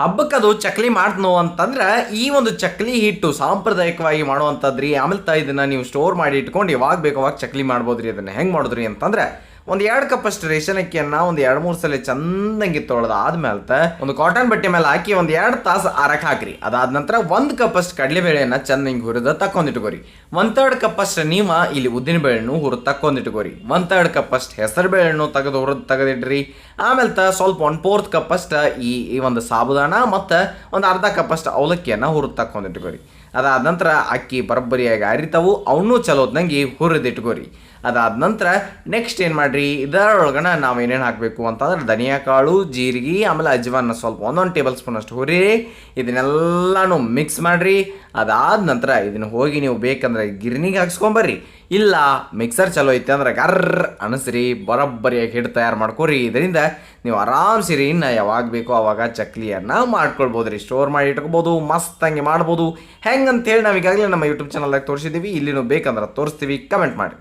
ಹಬ್ಬಕ್ಕೆ ಅದು ಚಕ್ಲಿ ಮಾಡ್ತನೋ ಅಂತಂದ್ರೆ ಈ ಒಂದು ಚಕ್ಲಿ ಹಿಟ್ಟು ಸಾಂಪ್ರದಾಯಿಕವಾಗಿ ಮಾಡುವಂಥದ್ರಿ. ಆಮೇಲೆ ತ ಇದನ್ನ ನೀವು ಸ್ಟೋರ್ ಮಾಡಿ ಇಟ್ಕೊಂಡು ಯಾವಾಗ ಬೇಕು ಅವಾಗ ಚಕ್ಲಿ ಮಾಡ್ಬೋದ್ರಿ ಅದನ್ನ ಹೆಂಗೆ ಮಾಡಿದ್ರಿ ಅಂತಂದ್ರೆ ಒಂದು ಎರಡು ಕಪ್ ಅಷ್ಟು ರೇಷನ್ ಅಕ್ಕಿಯನ್ನ ಒಂದು ಎರಡು ಮೂರು ಸಲ ಚಂದಂಗಿ ತೊಳೆದು ಆದ್ಮೇಲೆ ಒಂದು ಕಾಟನ್ ಬಟ್ಟೆ ಮೇಲೆ ಹಾಕಿ ಒಂದು ಎರಡು ತಾಸು ಆರಕ್ಕೆ ಹಾಕ್ರಿ. ಅದಾದ ನಂತರ ಒಂದು ಕಪ್ ಅಷ್ಟು ಕಡಲೆಬೇಳೆನ ಚಂದಂಗಿ ಹುರಿದ ತಕ್ಕೊಂಡಿಟ್ಕೋರಿ ಒನ್ ತರ್ಡ್ ಕಪ್ ಅಷ್ಟು ನೀವ ಇಲ್ಲಿ ಉದ್ದಿನ ಬೇಳೆನು ಹುರಿದು ತಕ್ಕೊಂಡಿಟ್ಕೋರಿ ಒನ್ ತರ್ಡ್ ಕಪ್ ಅಷ್ಟು ಹೆಸರು ಬೇಳೆನು ತೆಗೆದು ಹುರಿದು ತೆಗೆದಿಡ್ರಿ. ಆಮೇಲೆ ತ ಸ್ವಲ್ಪ ಒಂದು ಫೋರ್ತ್ ಕಪ್ ಅಷ್ಟು ಈ ಈ ಒಂದು ಸಾಬುದಾನ ಮತ್ತು ಒಂದು ಅರ್ಧ ಕಪ್ ಅಷ್ಟು ಅವಲಕ್ಕಿಯನ್ನು ಹುರಿದು ತಕ್ಕೊಂಡಿಟ್ಕೋರಿ ಅದಾದ ನಂತರ ಅಕ್ಕಿ ಬರಬ್ಬರಿಯಾಗಿ ಅರಿತಾವು ಅವನ್ನೂ ಚಲೋದ್ನಂಗೆ ಹುರಿದಿಟ್ಕೋರಿ. ಅದಾದ ನಂತರ ನೆಕ್ಸ್ಟ್ ಏನು ಮಾಡಿರಿ? ಇದರೊಳಗನ ನಾವು ಏನೇನು ಹಾಕಬೇಕು ಅಂತಂದ್ರೆ ಧನಿಯಾ ಕಾಳು, ಜೀರಿಗೆ, ಆಮೇಲೆ ಅಜ್ವಾನ ಸ್ವಲ್ಪ ಒಂದೊಂದು ಟೇಬಲ್ ಸ್ಪೂನ್ ಅಷ್ಟು ಹುರಿರಿ ಇದನ್ನೆಲ್ಲನೂ ಮಿಕ್ಸ್ ಮಾಡಿರಿ. ಅದಾದ ನಂತರ ಇದನ್ನು ಹೋಗಿ ನೀವು ಬೇಕಂದ್ರೆ ಗಿರ್ನಿಗೆ ಹಾಕ್ಸ್ಕೊಂಬರ್ರಿ. ಇಲ್ಲ ಮಿಕ್ಸರ್ ಚಲೋ ಐತೆ ಅಂದ್ರೆ ಗರ್ರ್ ಅನಿಸ್ರಿ ಬರೋಬ್ಬರಿಯಾಗಿ ಹಿಟ್ಟು ತಯಾರು ಮಾಡ್ಕೊರಿ. ಇದರಿಂದ ನೀವು ಆರಾಮ್ಸಿರಿ. ಇನ್ನು ಯಾವಾಗ ಬೇಕೋ ಅವಾಗ ಚಕ್ಲಿಯನ್ನು ಮಾಡ್ಕೊಳ್ಬೋದು ರೀ ಸ್ಟೋರ್ ಮಾಡಿ ಇಟ್ಕೋಬೋದು, ಮಸ್ತ್ ಹಂಗೆ ಮಾಡ್ಬೋದು. ಹೆಂಗಂತೇಳಿ ನಾವು ಈಗಾಗಲೇ ನಮ್ಮ ಯೂಟ್ಯೂಬ್ ಚಾನಲ್ದಾಗ ತೋರಿಸಿದ್ದೀವಿ. ಇಲ್ಲಿನೂ ಬೇಕಂದ್ರೆ ತೋರಿಸ್ತೀವಿ ಕಮೆಂಟ್ ಮಾಡಿ